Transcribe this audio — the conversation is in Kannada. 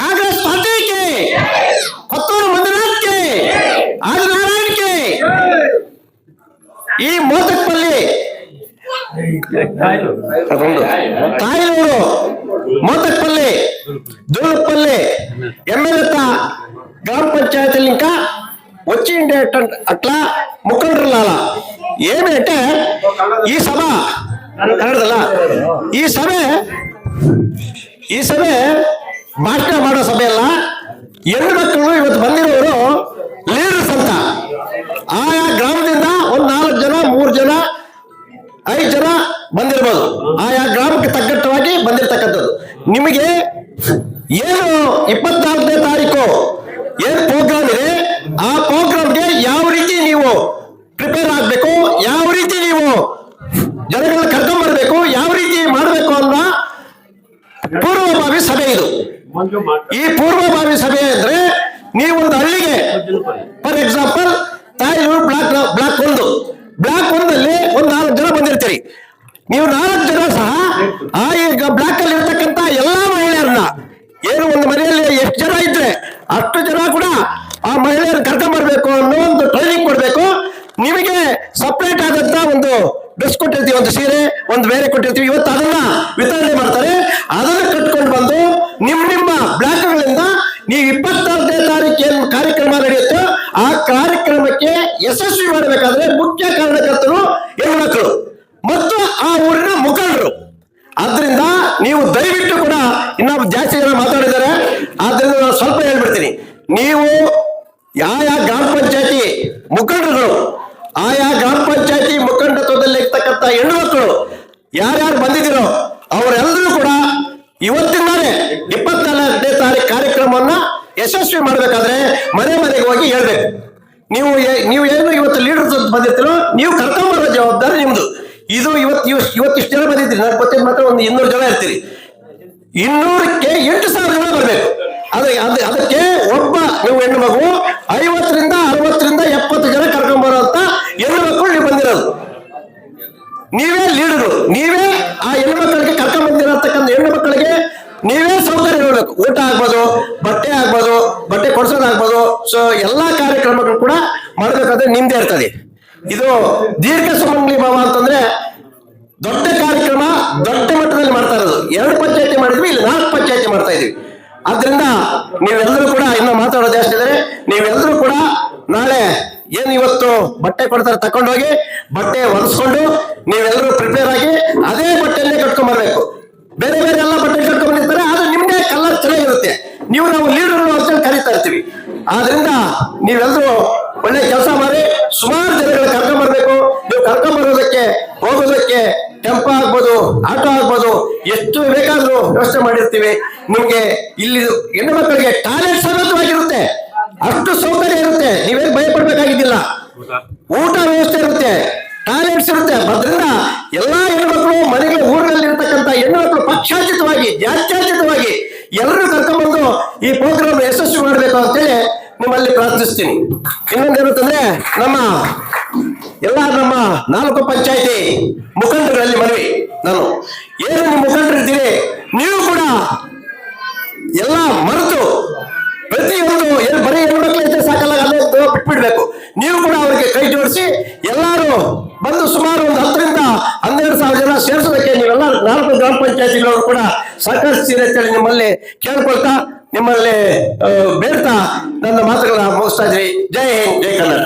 ಕಾಂಗ್ರೆಸ್ ಪಾರ್ಟಿಗೆ ಕೊತ್ತೂರು ಮಂಜುನಾಥ್ಗೆ ಆದಿನಾರಾಯಣಕ್ಕೆ ಈ ಮೋದಕಪಲ್ಲಿ ಅದೊಂದು ತಾಯಿನೂರು ಮೋದಕಪಲ್ಲಿ దుర్పల్లి ఎమ్మెల్యే గ్రామ పంచాయతీలు ఇంకా వచ్చిండే అట్లా ముఖండ్రులాల ఏమి అంటే ఈ సభ ಕನ್ನಡದಲ್ಲ ಈ ಸಭೆ ಈ ಸಭೆ ಭಾಷಣ ಮಾಡೋ ಸಭೆ ಅಲ್ಲ. ಹೆಣ್ಣು ಮಕ್ಕಳು ಇವತ್ತು ಬಂದಿರೋರು ಲೀಡರ್ಸ್ ಅಂತ. ಆಯಾ ಗ್ರಾಮದಿಂದ ಒಂದ್ ನಾಲ್ಕು ಜನ, ಮೂರು ಜನ, ಐದು ಜನ ಬಂದಿರ್ಬೋದು. ಆಯಾ ಗ್ರಾಮಕ್ಕೆ ತಗ್ಗಟ್ಟವಾಗಿ ಬಂದಿರತಕ್ಕಂಥದ್ದು. ನಿಮಗೆ ಏನು ಇಪ್ಪತ್ನಾಲ್ಕನೇ ತಾರೀಕು ಏನು ಪ್ರೋಗ್ರಾಮ್ ಇದೆ? ಆ ಪ್ರೋಗ್ರಾಮ್ಗೆ ಯಾವ ರೀತಿ ನೀವು ಪ್ರಿಪೇರ್ ಆಗಬೇಕು? ಯಾವ ರೀತಿ ನೀವು ಜನಗಳನ್ನ ಕರ್ಕೊಂಡ್ ಬರ್ಬೇಕು ಯಾವ ರೀತಿ ಮಾಡಬೇಕು ಅನ್ನೋ ಪೂರ್ವಭಾವಿ ಸಭೆ ಇದು ಈ ಪೂರ್ವಭಾವಿ ಸಭೆ ಅಂದ್ರೆ ನೀವು ಒಂದು ಹಳ್ಳಿಗೆ ಫಾರ್ ಎಕ್ಸಾಂಪಲ್ ತಾಯಿಯವರು ಬ್ಲಾಕ್ ಬ್ಲಾಕ್ ಒಂದು. ಬ್ಲಾಕ್ ಒಂದಲ್ಲಿ ಒಂದು ನಾಲ್ಕು ಜನ ಬಂದಿರ್ತೀರಿ. ನೀವು ನಾಲ್ಕು ಜನ ಸಹ ಆ ಈಗ ಬ್ಲಾಕ್ ಅಲ್ಲಿ ಇರ್ತಕ್ಕಂತ ಎಲ್ಲಾ ಮಹಿಳೆಯರನ್ನ, ಏನು ಒಂದು ಮನೆಯಲ್ಲಿ ಎಷ್ಟು ಜನ ಇದ್ರೆ ಅಷ್ಟು ಜನ ಕೂಡ ಆ ಮಹಿಳೆಯರು ಕರ್ಕೊಂಡ್ ಬರ್ಬೇಕು ಅನ್ನೋ ಒಂದು ಟ್ರೈನಿಂಗ್ ಕೊಡ್ಬೇಕು. ನಿಮಗೆ ಸಪ್ರೇಟ್ ಆದಂತ ಒಂದು ಡ್ರೆಸ್ ಕೊಟ್ಟಿರ್ತೀವಿ ಒಂದು ಸೀರೆ, ಒಂದು ಬೇರೆ ಕೊಟ್ಟಿರ್ತೀವಿ. ಇವತ್ತು ಅದನ್ನ ವಿತರಣೆ ಮಾಡ್ತಾರೆ. ಅದನ್ನ ಕಟ್ಕೊಂಡು ಬಂದು ನಿಮ್ ನಿಮ್ಮ ಬ್ಲಾಕ್ಗಳಿಂದ ನೀವು ಇಪ್ಪತ್ತಾರನೇ ತಾರೀಕು ಏನ್ ಕಾರ್ಯಕ್ರಮ ನಡೆಯುತ್ತೋ ಆ ಕಾರ್ಯಕ್ರಮಕ್ಕೆ ಯಶಸ್ವಿ ಮಾಡಬೇಕಾದ್ರೆ ಮುಖ್ಯ ಕಾರಣಕರ್ತರು ಹೆಣ್ಮಕ್ಳು ಮತ್ತು ಆ ಊರಿನ ಮುಖಂಡರು ಆದ್ರಿಂದ ನೀವು ದಯವಿಟ್ಟು ಕೂಡ ಇನ್ನ ಜಾಸ್ತಿ ಜನ ಮಾತಾಡಿದ್ದಾರೆ. ಆದ್ರಿಂದ ನಾನು ಸ್ವಲ್ಪ ಹೇಳ್ಬಿಡ್ತೀನಿ. ನೀವು ಯಾವ ಗ್ರಾಮ ಪಂಚಾಯತಿ ಮುಖಂಡರುಗಳು ಆಯಾ ಗ್ರಾಮ ಪಂಚಾಯತಿ ಮುಖಂಡತ್ವದಲ್ಲಿ ಮಕ್ಕಳು, ಯಾರ್ಯಾರು ಬಂದಿದ್ದೀರೋ ಅವರೆಲ್ಲರೂ ಕೂಡ ಇವತ್ತಿಂದಾನೆ ಇಪ್ಪತ್ನಾಲ್ಕನೇ ತಾರೀಕು ಕಾರ್ಯಕ್ರಮವನ್ನ ಯಶಸ್ವಿ ಮಾಡಬೇಕಾದ್ರೆ ಮನೆ ಮನೆಗೆ ಹೋಗಿ ಹೇಳ್ಬೇಕು. ನೀವು ನೀವು ಏನು ಇವತ್ತು ಲೀಡರ್ ಬಂದಿರ್ತೀರೋ, ನೀವು ಕರ್ಕೊಂಬರೋ ಜವಾಬ್ದಾರಿ ನಿಮ್ದು. ಇದು ಇವತ್ತು ಇವ್- ಇವತ್ತಿಷ್ಟು ಜನ ಬಂದಿದ್ದೀರಿ. ನಾನು ಗೊತ್ತಿದ್ದು ಮಾತ್ರ ಒಂದು ಇನ್ನೂರು ಜನ ಇರ್ತೀರಿ. ಇನ್ನೂರಕ್ಕೆ ಎಂಟು ಸಾವಿರ ಜನ ಬರಬೇಕು. ಅದ ಅದಕ್ಕೆ ಒಬ್ಬ ನೀವು ಹೆಣ್ಣು ಮಗು ಐವತ್ತರಿಂದ ಅರವತ್ತರಿಂದ ಎಪ್ಪತ್ತು ಜನ ಕರ್ಕೊಂಬರೋ ಅಂತ ಹೆಣ್ಣು ಮಕ್ಕಳು ನೀವು ಬಂದಿರೋದು ನೀವೇ ಲೀಡರು, ನೀವೇ ಆ ಹೆಣ್ಣು ಮಕ್ಕಳಿಗೆ ಕರ್ಕೊಂಡ್ಬಂದಿರತಕ್ಕಂಥ ಹೆಣ್ಣು ಮಕ್ಕಳಿಗೆ ನೀವೇ ಸೌಕರ್ಯ ಹೇಳಬೇಕು ಊಟ ಆಗ್ಬೋದು, ಬಟ್ಟೆ ಆಗ್ಬೋದು, ಬಟ್ಟೆ ಕೊಡ್ಸೋದಾಗ್ಬೋದು. ಸೊ ಎಲ್ಲಾ ಕಾರ್ಯಕ್ರಮಗಳು ಕೂಡ ಮಾಡಬೇಕಾದ್ರೆ ನಿಮ್ದೇ ಇರ್ತದೆ. ಇದು ದೀರ್ಘ ಸುಮಂಗ್ಲಿ ಭಾವ ಅಂತಂದ್ರೆ ದೊಡ್ಡ ಕಾರ್ಯಕ್ರಮ ದೊಡ್ಡ ಮಟ್ಟದಲ್ಲಿ ಮಾಡ್ತಾ ಇರೋದು. ಎರಡು ಪಂಚಾಯತಿ ಮಾಡಿದ್ವಿ, ಇಲ್ಲಿ ನಾಲ್ಕು ಪಂಚಾಯತಿ ಮಾಡ್ತಾ ಇದೀವಿ. ಆದ್ರಿಂದ ನೀವೆಲ್ಲರೂ ಕೂಡ ಇನ್ನು ಮಾತಾಡೋದು ಜಾಸ್ತಿ ಇದ್ದಾರೆ. ನೀವೆಲ್ಲರೂ ಕೂಡ ನಾಳೆ ಏನ್ ಇವತ್ತು ಬಟ್ಟೆ ಕೊಡ್ತಾರೆ ತಕೊಂಡೋಗಿ ಬಟ್ಟೆ ಹೊಲಿಸ್ಕೊಂಡು ನೀವೆಲ್ಲರೂ ಪ್ರಿಪೇರ್ ಆಗಿ ಅದೇ ಬಟ್ಟೆಯನ್ನೇ ಕಟ್ಕೊಂಡ್ ಬರ್ಬೇಕು. ಬೇರೆ ಬೇರೆ ಎಲ್ಲ ಬಟ್ಟೆ ಕಟ್ಕೊಂಡ್ ಬಂದಿರ್ತಾರೆ, ಆದ್ರೆ ನಿಮ್ದೇ ಕಲರ್ ಚೆನ್ನಾಗಿರುತ್ತೆ. ನೀವು ನಾವು ಲೀಡರ್ ಅಂತ ಕರೀತಾ ಇರ್ತೀವಿ. ಆದ್ರಿಂದ ನೀವೆಲ್ಲರೂ ಒಳ್ಳೆ ಕೆಲಸ ಮಾಡಿ ಸುಮಾರು ಜನಗಳ ಕರ್ಕೊಂಡ್ ಬರ್ಬೇಕು. ನೀವು ಕರ್ಕೊಂಡ್ ಬರೋದಕ್ಕೆ, ಹೋಗೋದಕ್ಕೆ ಟೆಂಪೋ ಆಗ್ಬೋದು, ಆಟೋ ಆಗ್ಬೋದು, ಎಷ್ಟು ಬೇಕಾದ್ರೂ ವ್ಯವಸ್ಥೆ ಮಾಡಿರ್ತೀವಿ. ನಿಮ್ಗೆ ಇಲ್ಲಿ ಹೆಣ್ಣು ಮಕ್ಕಳಿಗೆ ಟಾಯ್ಲೆಟ್ ಸಮೇತವಾಗಿರುತ್ತೆ ಅಷ್ಟು ಸೌಕರ್ಯ ಇರುತ್ತೆ. ನೀವೇನ್ ಭಯ ಊಟ ವ್ಯವಸ್ಥೆ ಇರುತ್ತೆ, ಟಾಯ್ಲೆಟ್ಸ್ ಇರುತ್ತೆ. ಅದರಿಂದ ಎಲ್ಲಾ ಹೆಣ್ಮಕ್ಳು ಮನೆಗೆ ಊರಿನಲ್ಲಿ ಇರತಕ್ಕಂತ ಹೆಣ್ಮಕ್ಳು ಪಕ್ಷಾತೀತವಾಗಿ ಜಾತ್ಯಾತೀತವಾಗಿ ಎಲ್ಲರೂ ಕರ್ಕೊಂಡ್ಬಂದು ಈ ಪ್ರೋಗ್ರಾಮ್ ಯಶಸ್ವಿ ಮಾಡಬೇಕು ಅಂತೇಳಿ ನಿಮ್ಮಲ್ಲಿ ಪ್ರಾರ್ಥಿಸ್ತೀನಿ. ಇನ್ನೊಂದೇನಂತಂದ್ರೆ ನಮ್ಮ ಎಲ್ಲ ನಮ್ಮ ನಾಲ್ಕು ಪಂಚಾಯತಿ ಮುಖಂಡರಲ್ಲಿ ಮನವಿ. ನಾನು, ಏನು ಮುಖಂಡರಿದ್ದೀರಿ, ನೀವು ಕೂಡ ಎಲ್ಲ ಮರೆತು ಕೈ ಜೋಡಿಸಿ ಎಲ್ಲರೂ ಬಂದು ಸುಮಾರು ಒಂದು ಹತ್ತರಿಂದ ಹನ್ನೆರಡು ಸಾವಿರ ಜನ ಸೇರಿಸೋದಕ್ಕೆ ನೀವೆಲ್ಲ ನಾಲ್ಕು ಗ್ರಾಮ ಪಂಚಾಯತಿಗಳವರು ಕೂಡ ಸಹಕರಿಸ್ತೀರಿ ಅಂತೇಳಿ ನಿಮ್ಮಲ್ಲಿ ಕೇಳ್ಕೊಳ್ತಾ, ನಿಮ್ಮಲ್ಲಿ ಬೇಡ್ತಾ ನನ್ನ ಮಾತುಗಳನ್ನ ಮುಗಿಸ್ತಾ ಇದ್ರಿ ಜೈ ಹಿಂದ್, ಜೈ ಕನ್ನಡ.